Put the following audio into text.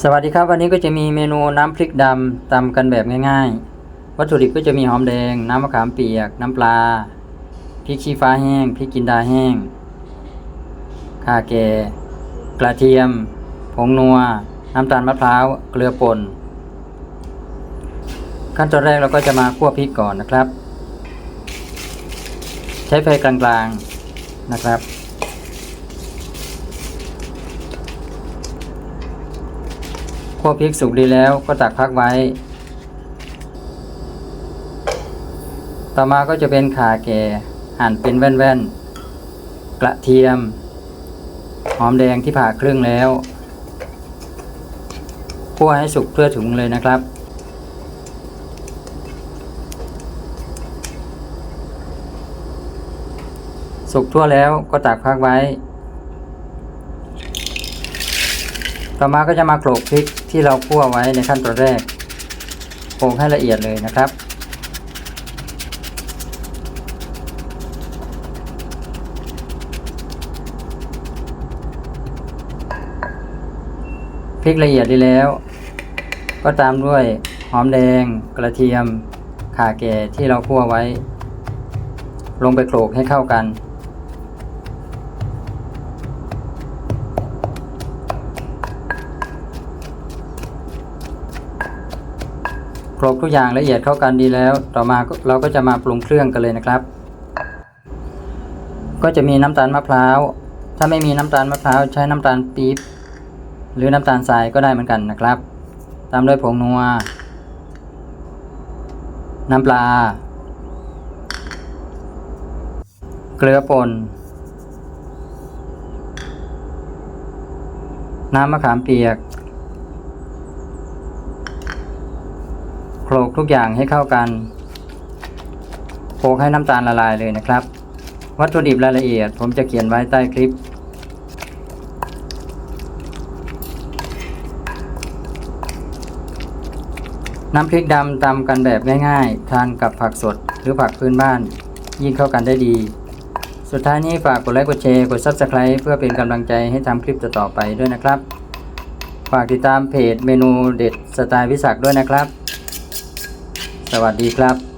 สวัสดีครับ วันนี้ก็จะมีเมนูน้ำพริกดำตำกันแบบง่ายๆ วัตถุดิบก็จะมีหอมแดง น้ำมะขามเปียก น้ำปลาพริกชี้ฟ้าแห้งพริกจินดาแห้งข่าแก่กระเทียม ผงนัว น้ำตาลมะพร้าว เกลือป่น ขั้นตอนแรกเราก็จะมาคั่วพริกก่อนนะครับ ใช้ไฟกลางๆนะครับ คั่วพริกสุกดีแล้วก็ตักพักไว้ ต่อมาก็จะเป็นขาแก่หั่นเป็นแว่นๆ กระเทียม หอมแดงที่ผ่าครึ่งแล้วคั่วให้สุกเพื่อถุงเลยนะครับสุกทั่วแล้วก็ตักพักไว้ ต่อมาก็จะมาโขลกพริกที่เราคั่วไว้ในขั้นตอนแรกโขลกให้ละเอียดเลยนะครับ พริกละเอียดดีแล้ว ก็ตามด้วยหอมแดง กระเทียมข่าแก่ที่เราคั่วไว้ ลงไปโขลกให้เข้ากัน ลกทุกอย่างละเอียดเข้ากันดีแล้ว ต่อมาเราก็จะมาปรุงเครื่องกันเลยนะครับ ก็จะมีน้ำตาลมะพร้าว ถ้าไม่มีน้ำตาลมะพร้าวใช้น้ำตาลปี๊บหรือน้ำตาลทรายก็ได้เหมือนกันนะครับ ตามด้วยผงนัว น้ำปลา เกลือป่น น้ำมะขามเปียก โขลก ทุกอย่างให้เข้ากันโขลกให้น้ำตาลละลายเลยนะครับ วัตถุดิบรายละเอียด ผมจะเขียนไว้ใต้คลิป น้ำพริกดำตำกันแบบง่ายๆ ทานกับผักสดหรือผักพื้นบ้าน ยิ่งเข้ากันได้ดี สุดท้ายนี้ฝากกดไลค์กดแชร์กด Subscribe เพื่อเป็นกำลังใจให้ทำคลิปต่อๆไปด้วยนะครับฝากติดตามเพจเมนูเด็ดสไตล์วิสักด้วยนะครับ สวัสดีครับ